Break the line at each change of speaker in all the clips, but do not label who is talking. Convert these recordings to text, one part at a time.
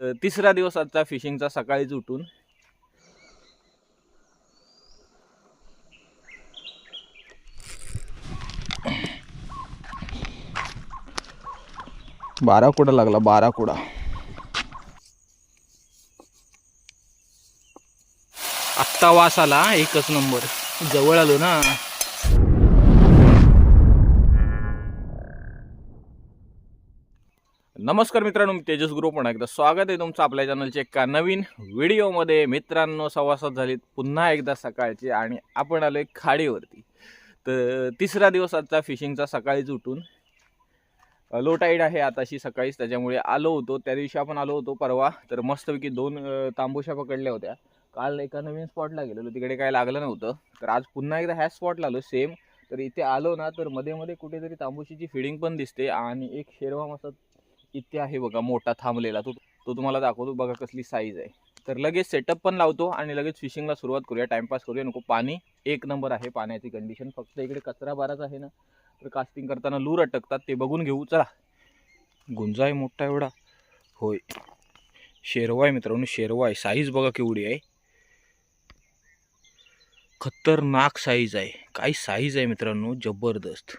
तिसरा दिवस आजचा फिशिंगचा सकाळीच उठून. बारा कुडा लागला बारा कुडा. आत्ता वास आला एकच नंबर. जवळ आलो ना. नमस्कार मित्रांनो मी तेजस गुरु. पण एकदा स्वागत आहे तुमचं आपल्या चॅनलच्या एका नवीन व्हिडिओमध्ये. मित्रांनो सवासात झालीत पुन्हा एकदा सकाळचे आणि आपण आलो एक खाडीवरती. तर तिसरा दिवस आजचा फिशिंगचा सकाळीच उठून. लो टाईड आहे आताशी सकाळीच त्याच्यामुळे आलो होतो. त्या दिवशी आपण आलो होतो परवा. तर मस्तपैकी दोन तांबूशा पकडल्या होत्या. काल एका नवीन स्पॉटला गेलेलो. तिकडे काय लागलं नव्हतं. तर आज पुन्हा एकदा ह्या स्पॉटला आलो सेम तर इथे आलो ना तर मध्ये मध्ये कुठेतरी तांबूशीची फिडिंग पण दिसते आणि एक शेरवा मस्त इथे आहे बघा मोठा थांबलेला. तो तो तुम्हाला दाखवतो बघा कसली साईज आहे. तर लगेच सेटअप पण लावतो आणि लगेच फिशिंगला सुरुवात करूया. टाइमपास करूया नको. पाणी एक नंबर आहे पाण्याची कंडिशन फक्त इकडे कचरा बाराच आहे ना. तर कास्टिंग करताना लूर अटकतात ते बघून घेऊ. चला. गुंजा आहे मोठा एवढा. होय. शेरवा आहे मित्रांनो शेरवा आहे. साईज बघा केवढी आहे. खतरनाक साईज आहे. काय साईज आहे मित्रांनो? जबरदस्त.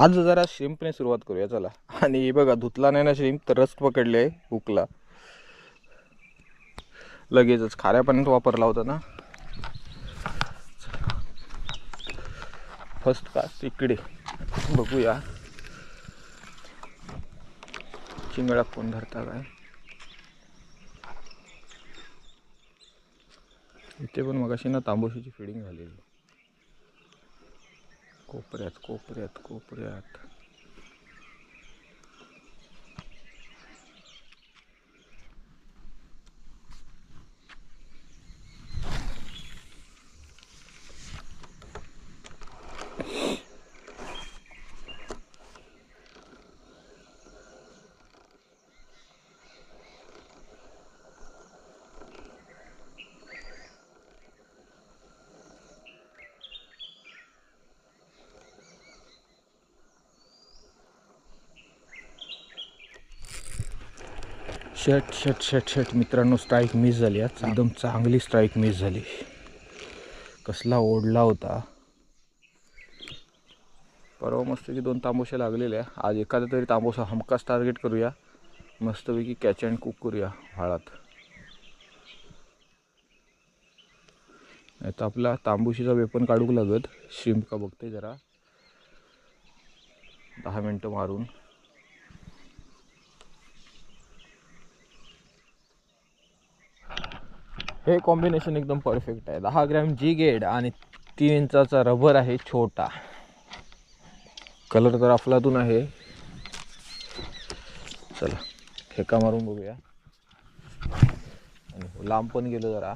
आज जरा श्रिम्पने सुरुवात करूया चला. आणि हे बघा धुतला नाही ना श्रिम्प तर रस पकडले आहे हुकला लगेचच खाऱ्या पाण्यात वापरला होता ना. फर्स्ट कास्ट इकडे. बघूया. चिंगळा कोण धरता काय? इथे पण मगाशी ना तांबोशीची फिडिंग झालेली. Купрят, купрят, купрят. शट शट शट शट मित्रांनो स्ट्राईक मिस झाली आज एकदम चांगली स्ट्राईक मिस झाली. कसला ओढला होता. परवा मस्तपैकी दोन तांबोशा लागलेल्या आज एखादा तरी तांबोसा हमखास टार्गेट करूया. मस्तपैकी कॅच अँड कुक करूया व्हाळात नाही तर आपला तांबुशीचा वेपन काढूक लागत. शिंपका बघते जरा. दहा मिनटं मारून. हे कॉम्बिनेशन एकदम परफेक्ट आहे. दहा ग्रॅम जी गेड आणि तीन इंचाचा रबर आहे छोटा. कलर तर अफलातून आहे. चला खेका मारून बघूया. आणि लांब पण गेलो जरा.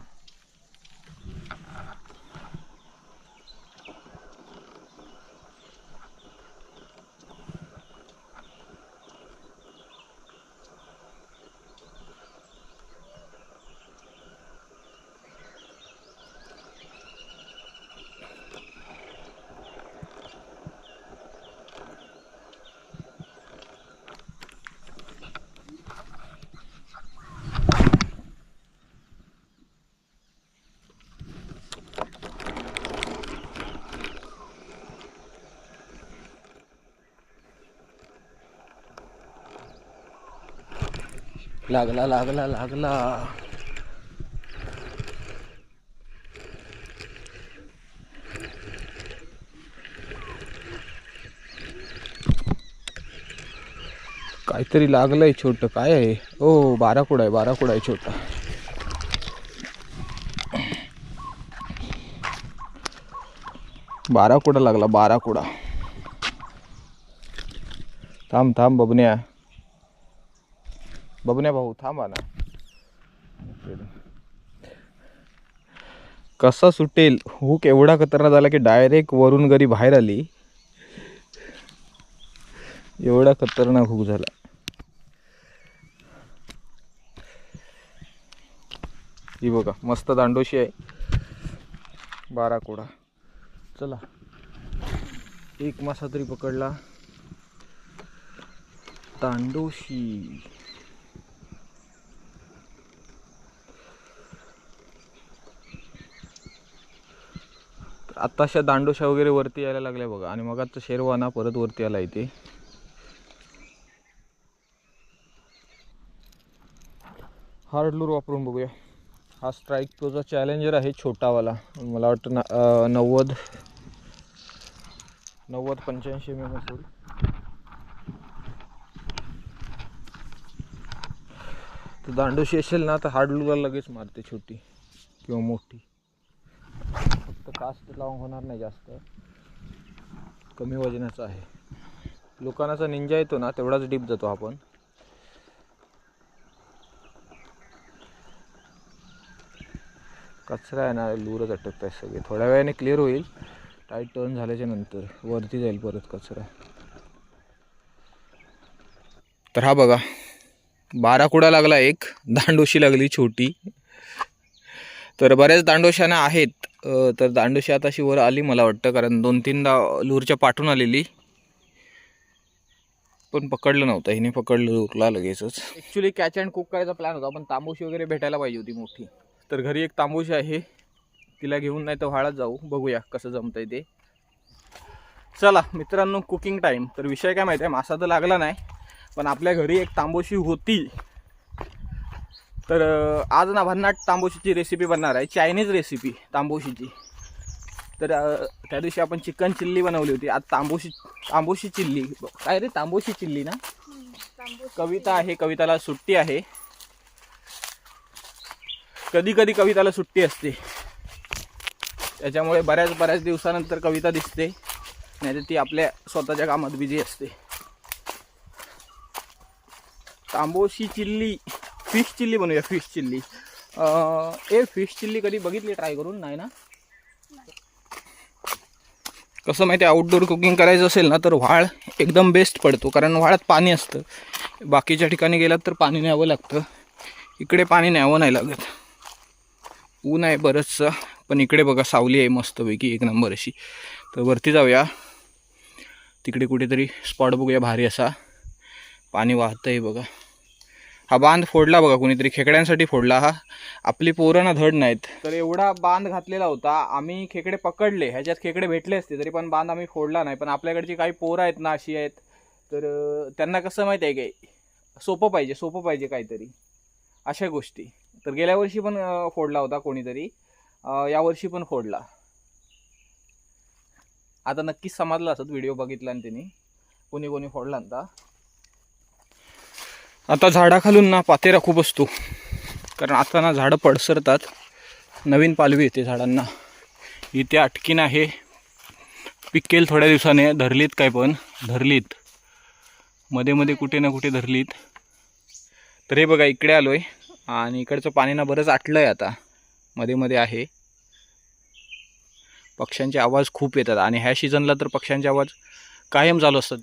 लागला लागला लागला. काहीतरी लागलंय छोट काय आहे? ओ बारा कुडा आहे बारा कुडा आहे छोटा. बारा कुडा लागला बारा कुडा थांब थांब बबन्या. बबन्या भाऊ थांबा ना कसा सुटेल? हो, हुक एवढा खतरनाक झाला की डायरेक्ट वरून घरी बाहेर आली. एवढा खतरनाक हुक झाला. ही बघा मस्त दांडोशी आहे. बारा कोडा. चला. एक मासा तरी पकडला. तांडोशी आत्ताशा दांडोशा वगैरे वरती यायला लागल्या बघा. आणि मग आता शेरवाना परत वरती आला इथे. हार्ड लूर वापरून बघूया. हा स्ट्राईक प्रोचा चॅलेंजर आहे छोटावाला. मला वाटतं ना नव्वद नव्वद पंच्याऐंशी एम एम असेल तर दांडोशी असेल ना तर हार्ड लूरला लगेच मारते छोटी किंवा मोठी. कास्ट लावून होणार नाही जास्त. कमी वजनाचा आहे. लोकांनाचा निंजा येतो ना तेवढाच डीप जातो आपण. कचरा आहे ना लूरच अटकत आहे सगळे. थोड्या वेळाने क्लिअर होईल. टाईट टर्न झाल्याच्यानंतर वरती जाईल परत कचरा. तर हा बघा बारा कुडा लागला एक दांडोशी लागली छोटी. तर बऱ्याच दांडोशाना आहेत. तर दांडोशी आता अशी वर आली मला वाटतं कारण दोन तीनदा लूरच्या पाठून आलेली. पण पकडलं नव्हतं हिने पकडलं लूरला लगेचच. ॲक्च्युली कॅच अँड कुक करायचा प्लॅन होता पण तांबूशी वगैरे भेटायला पाहिजे होती मोठी. तर घरी एक तांबूशी आहे तिला घेऊन नाही तर व्हाळात जाऊ बघूया कसं जमतंय ते. चला मित्रांनो कुकिंग टाईम तर विषय काय माहिती आहे मासा तर लागला नाही पण आपल्या घरी एक तांबोशी होती. तर आज ना भन्नाट तांबोशीची रेसिपी बनणार आहे. चायनीज रेसिपी तांबोशीची. तर त्या दिवशी आपण चिकन चिल्ली बनवली होती. आज तांबोशी तांबोशी चिल्ली काय रे तांबोशी चिल्ली ना? कविता आहे कविताला सुट्टी आहे. कधी कधी कविताला सुट्टी असते. त्याच्यामुळे बऱ्याच बऱ्याच दिवसानंतर कविता दिसते. नाहीतर ती आपल्या स्वतःच्या कामात बिझी असते. तांबोशी चिल्ली फिश चिल्ली बनवूया फिश चिल्ली. ए फिश चिल्ली कधी बघितली ट्राय करून? नाही ना? कसं माहिती आहे आउटडोर कुकिंग करायचं असेल ना तर व्हाळ एकदम बेस्ट पडतो. कारण व्हाळात पाणी असतं. बाकीच्या ठिकाणी गेलात तर पाणी न्यावं लागतं. इकडे पाणी न्यावं नाही लागत. ऊन आहे बरंचसं पण इकडे बघा सावली आहे मस्तपैकी एक नंबर अशी. तर वरती जाऊया. तिकडे कुठेतरी स्पॉट बघूया भारी असा. पाणी वाहतं आहे बघा. हा बांध फोडला बघा कुणीतरी खेकड्यांसाठी फोडला हा. आपली पोरं ना धड नाहीत. तर एवढा बांध घातलेला होता आम्ही खेकडे पकडले. ह्याच्यात खेकडे भेटले असते तरी पण बांध आम्ही फोडला नाही. पण आपल्याकडची काही पोरं आहेत ना अशी आहेत तर त्यांना कसं माहिती आहे काय? सोपं पाहिजे सोपं पाहिजे काहीतरी. अशा गोष्टी. तर गेल्या वर्षी पण फोडला होता कोणीतरी. यावर्षी पण फोडला. आता नक्कीच समजलं असत व्हिडिओ बघितला आणि त्यांनी कोणी कोणी फोडला आता आता झाडाखालून ना पातेरा खूप असतो. कारण आता ना झाडं पडसरतात. नवीन पालवी येते झाडांना. इथे अटकीन आहे. पिकेल थोड्या दिवसाने. धरलीत काय पण. धरलीत. मध्ये मध्ये कुठे ना कुठे धरलीत. तर हे बघा इकडे आलो आहे आणि इकडचं पाणी ना बरंच आटलं आहे आता. मध्ये मध्ये आहे. पक्ष्यांचे आवाज खूप येतात. आणि ह्या सीझनला तर पक्ष्यांचे आवाज कायम चालू असतात.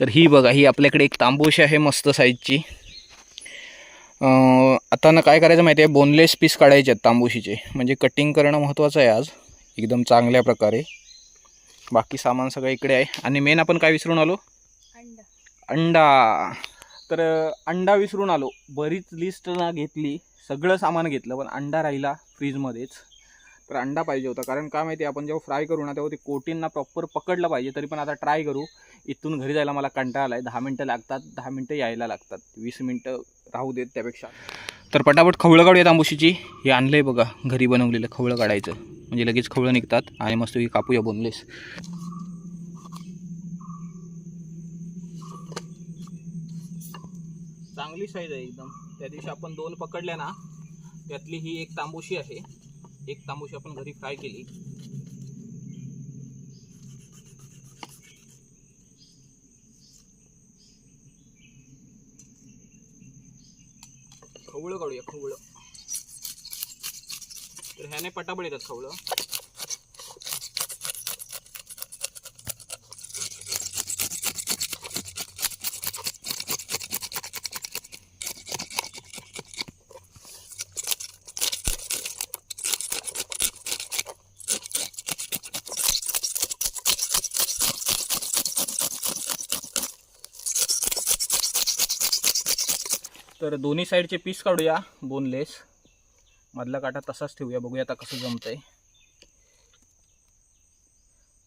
तर ही बघा ही आपल्याकडे एक तांबूशी आहे मस्त साईजची आता ना काय करायचं माहिती आहे बोनलेस पीस काढायचे आहेत तांबूशीचे. म्हणजे कटिंग करणं महत्त्वाचं आहे आज. एकदम चांगल्या प्रकारे. बाकी सामान सगळं इकडे आहे. आणि मेन आपण काय विसरून आलो?
अंडा.
तर अंडा विसरून आलो. बरीच लिस्ट ना घेतली. सगळं सामान घेतलं पण अंडा राहिला फ्रीजमध्येच तर अंडा पाहिजे होता. कारण काय माहिती आपण जेव्हा फ्राय करू ना तेव्हा ते कोटींना प्रॉपर पकडलं पाहिजे तरी पण आता ट्राय करू. इथून घरी जायला मला कंटाळा आला आहे दहा मिनटं लागतात दहा मिनटं यायला लागतात. वीस मिनटं राहू देत त्यापेक्षा. तर पटापट खवळं काढूया तांबूशीची हे आणलं आहे बघा घरी बनवलेलं खवळं काढायचं. म्हणजे लगेच खवळं निघतात. आणि मस्त कापूया बोनलेस चांगली साईज आहे एकदम. त्या दिवशी आपण दोन पकडल्या ना त्यातली ही एक तांबूशी आहे. एक तांबूशी आपण घरी फ्राय केली. खवळं काढूया खवळं. तर ह्याने पटापट येतात खवळं. तर दोन्ही साईडचे पीस काढूया बोनलेस मधला काटा तसाच ठेवूया बघूया आता कसं जमतंय.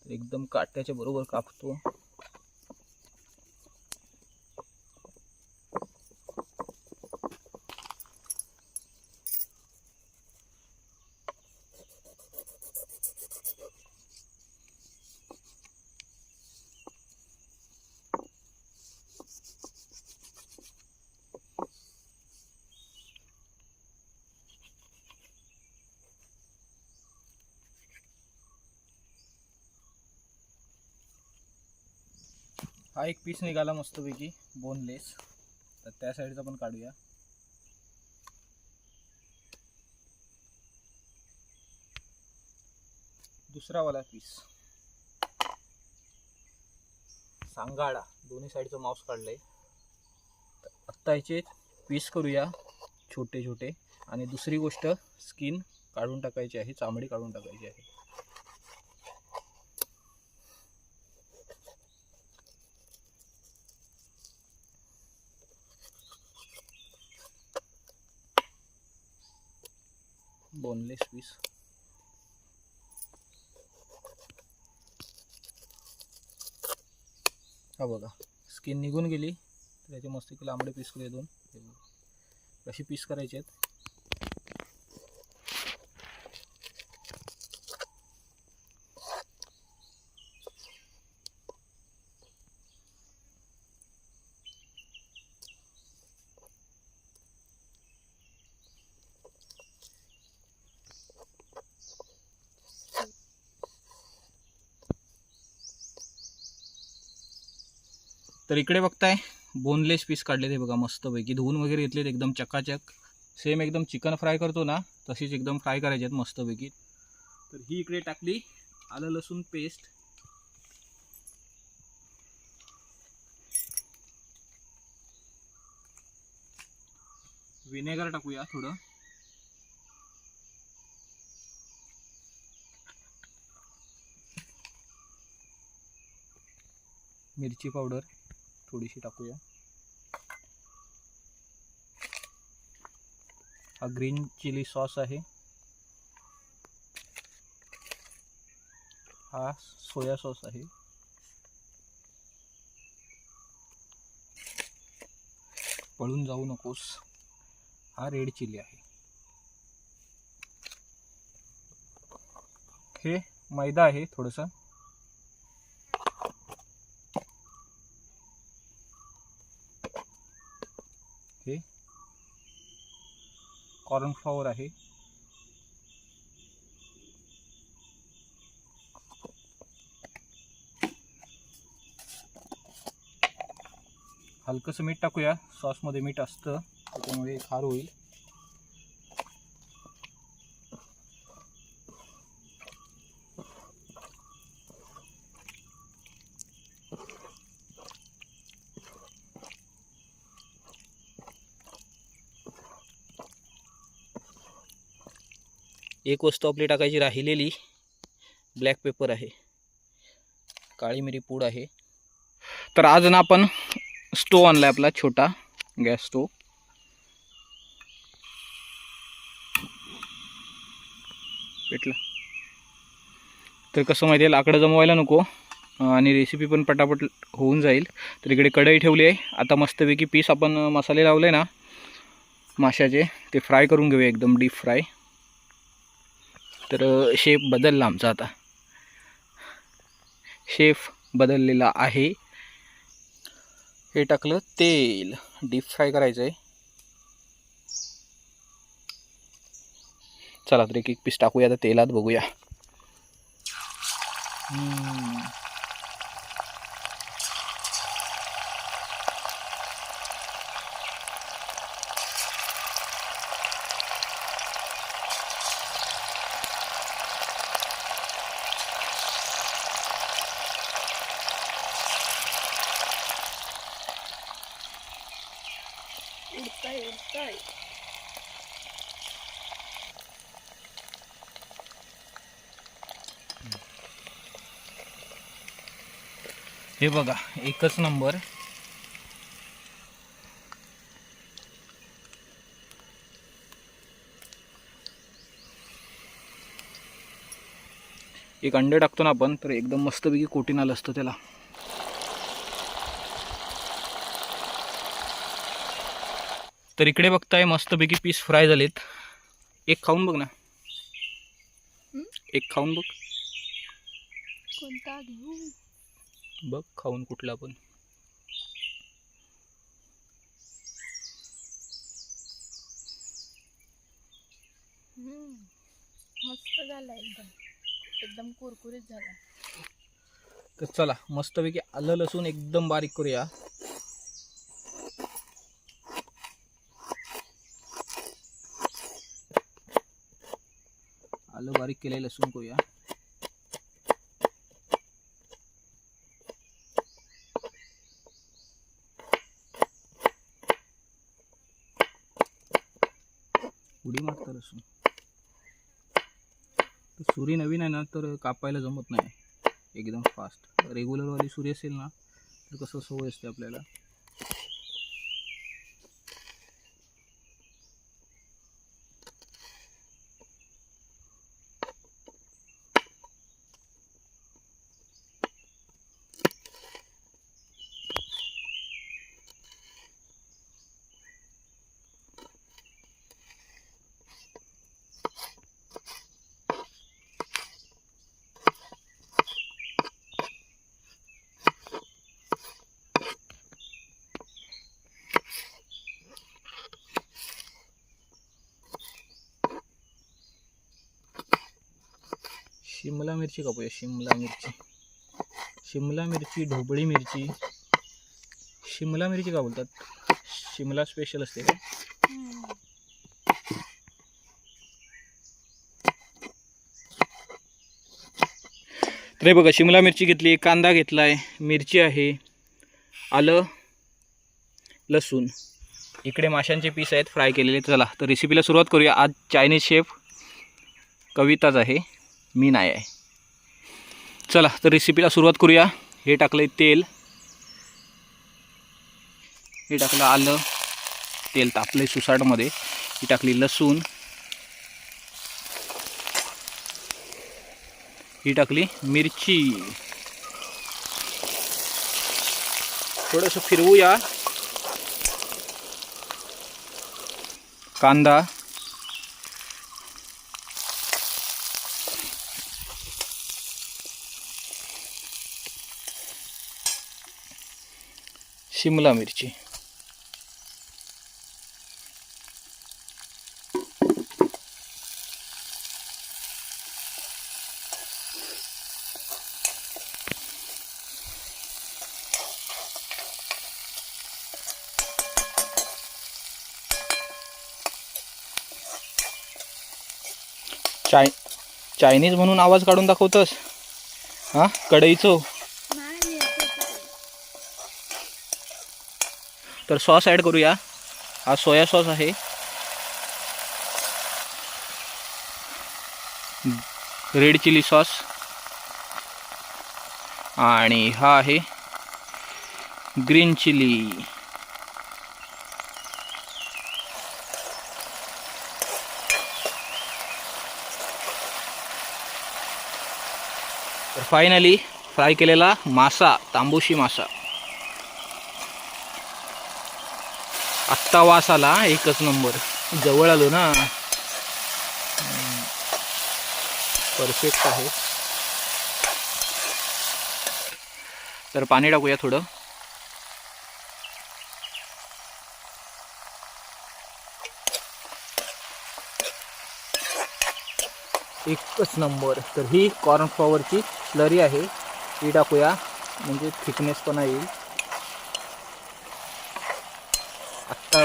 तर एकदम काट्याच्या बरोबर कापतो. हा एक पीस निघाला मस्तपैकी बोनलेस तर त्या साईडचा पण काढूया. दुसरावाला पीस. सांगाडा दोन्ही साईडचं मांस काढलंय. आत्ता याचे पीस करूया छोटे छोटे आणि दुसरी गोष्ट स्किन काढून टाकायची आहे चामडी काढून टाकायची आहे. बोनलेस पीस हा बघा स्किन निघून गेली तर त्याचे मस्त लांबडे पीस केले दोन. हे कशी पीस करायचे आहेत. तर इकडे बघताय बोनलेस पीस काढले ते बघा मस्तपैकी. धुवून वगैरे घेतलेत एकदम चकाचक. सेम एकदम चिकन फ्राय करतो ना तशीच एकदम फ्राय करायचे आहेत मस्तपैकी. तर ही इकडे टाकली आलं लसूण पेस्ट विनेगर टाकूया थोडं. मिरची पावडर थोडीशी टाकूया. हा ग्रीन चिली सॉस आहे. हा सोया सॉस आहे. पळून जाऊ नकोस. हा रेड चिली आहे. हे मैदा आहे थोडंसं. हे कॉर्नफ्लॉवर आहे. हलकंसं मीठ टाकूया. सॉसमध्ये मीठ असतं. त्याच्यामुळे खार होईल. एक वस्तू आपली टाकायची राहिलेली. ब्लॅक पेपर आहे. काळी मिरी पूड आहे. तर आज ना आपण स्टोव आणलाय आपला छोटा गॅस स्टोव भेटला. तर कसं माहिती आहे लाकडं जमवायला नको. आणि रेसिपी पण पटापट होऊन जाईल. तर इकडे कढई ठेवली आहे. आता मस्तपैकी पीस आपण मसाले लावले ना माशाचे ते फ्राय करून घेऊया एकदम डीप फ्राय तर शेप बदलला आमचा आता. शेफ बदललेला आहे. हे टाकलं तेल. डीप फ्राय करायचं आहे चला तर एक एक पीस टाकूया. आता तेलात बघूया. हे बघा एकच नंबर. एक अंडे टाकतो ना आपण तर एकदम मस्तपैकी कोटीन आलं असतं त्याला. तर इकडे बघताय मस्तपैकी पीस फ्राय झालेत. एक खाऊन बघ ना. एक खाऊन बघ.
कोणता घेऊ?
बघ खाऊन कुठला पण.
मस्त झाला एकदम. एकदम कुरकुरीत झाला
तर चला मस्तपैकी आलं लसूण एकदम बारीक करूया. आलं बारीक केलंय लसूण करूया. उडी मारता लसूण सुरी नवीन आहे ना तर कापायला जमत नाही. एकदम फास्ट रेग्युलरवाली सुरी असेल ना तर कसं सवय असते आपल्याला. शिमला मिरची कापूया शिमला मिरची. शिमला मिरची ढोबळी मिरची. शिमला मिरची का बोलतात? शिमला स्पेशल असते का? तर हे बघा शिमला मिरची घेतली कांदा घेतलाय मिरची आहे आलं लसूण. इकडे माशांचे पीस आहेत फ्राय केलेले. चला तर रेसिपीला सुरुवात करूया. आज चायनीज शेफ कविताच आहे. मी नाही आहे. चला तर रेसिपीला सुरुवात करूया. हे टाकलं तेल. हे टाकलं आलं. तेल तापलं सुसाटमध्ये. ही टाकली लसूण. ही टाकली मिरची. थोडंसं फिरवूया. कांदा. शिमला मिरची. चाय चायनीज म्हणून आवाज काढून दाखवतोस? हां? कढईचो
नाही येत होतं.
तर सॉस ॲड करूया. हा सोया सॉस आहे. Red chilli sauce. आणि हा आहे ग्रीन चिली. तर फायनली फ्राय केलेला मासा तांबूशी मासा. आत्ता वास आला एकच नंबर. जवळ आलो ना. परफेक्ट आहे. तर पाणी टाकूया थोडं. एकच नंबर. तर ही कॉर्नफ्लॉवरची लरी आहे. ही टाकूया. म्हणजे थिकनेस पण येईल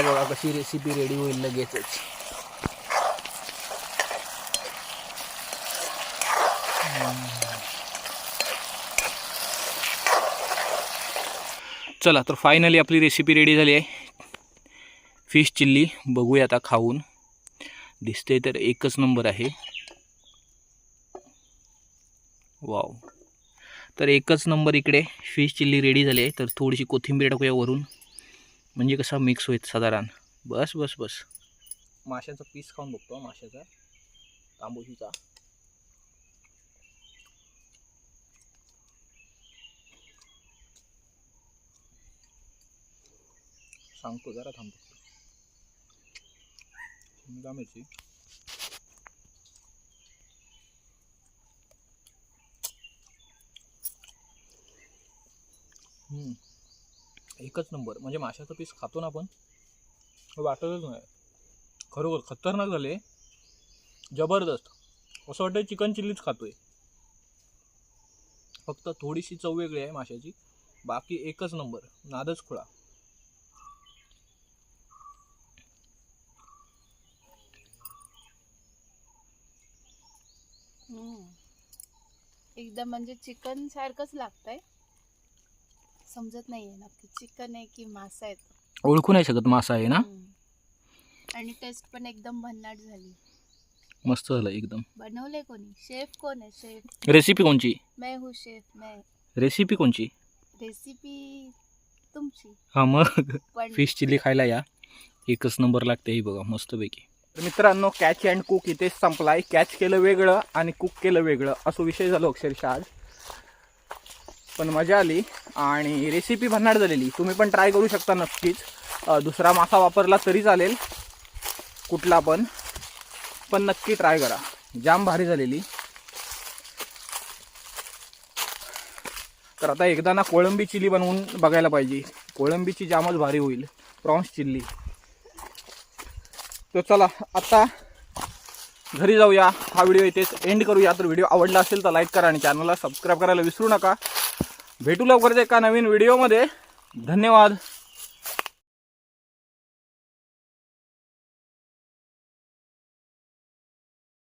आत्ता बघा कशी रेसिपी रेडी होईल लगेचच. चला तर फायनली आपली रेसिपी रेडी झाली आहे. फिश चिल्ली बघूया आता खाऊन. दिसते तर एकच नंबर आहे. वाव तर एकच नंबर इकडे. फिश चिल्ली रेडी झाली आहे. तर थोडीशी कोथिंबीर टाकूया वरून. म्हणजे कसा मिक्स होईल साधारण? बस बस बस. माशाचा पीस खाऊन बघतो माशाचा. तांबूशीचा. सांगतो जरा थांब शिमला मिरची. हम्म. एकच नंबर. म्हणजे माशाचं पीस खातो ना आपण वाटतच नाही. खरोखर खतरनाक झाले. जबरदस्त. असं वाटतं चिकन चिल्लीच खातोय. फक्त थोडीशी चव वेगळी आहे माशाची. बाकी एकच नंबर. नादच खुळा.
एकदम म्हणजे चिकन सारखंच लागतंय. समजत नाहीये नक्की चिकन आहे की मासा आहे तो.
ओळखू नाही शकत मासा आहे ना?
हम्म. आणि टेस्ट पण एकदम भन्नाट झाली.
मस्त झालं एकदम.
बनवले कोणी? शेफ कोण आहे? शेफ
रेसिपी कोणची?
मैं हूँ शेफ मैं.
रेसिपी कोणची?
रेसिपी तुमची.
हा मग.
पण
फिश चिल्ली खायला या. एकच नंबर लागते ही बघा मस्तपैकी. मित्रांनो कॅच अँड कुक इथेच संपलाय. कॅच केलं वेगळं आणि कुक केलं वेगळं. असं विषय झालो अक्षरशः आज. पण मजा आली. आणि रेसिपी भन्नाट झालेली. तुम्ही पण ट्राय करू शकता नक्कीच. दुसरा मासा वापरला तरी चालेल. कुठला पण. पण नक्की ट्राय करा. जाम भारी झालेली. तर आता एकदा ना कोळंबी चिली बनवून बघायला पाहिजे. कोळंबीची जामच भारी होईल. Prawns chilli. तर चला आता घरी जाऊया. हा व्हिडिओ इथेच एंड करूया. तर व्हिडिओ आवडला असेल तर लाईक करा आणि चॅनलला सबस्क्राईब करायला विसरू नका. भेटू लवकरच एका नवीन व्हिडिओमध्ये. धन्यवाद.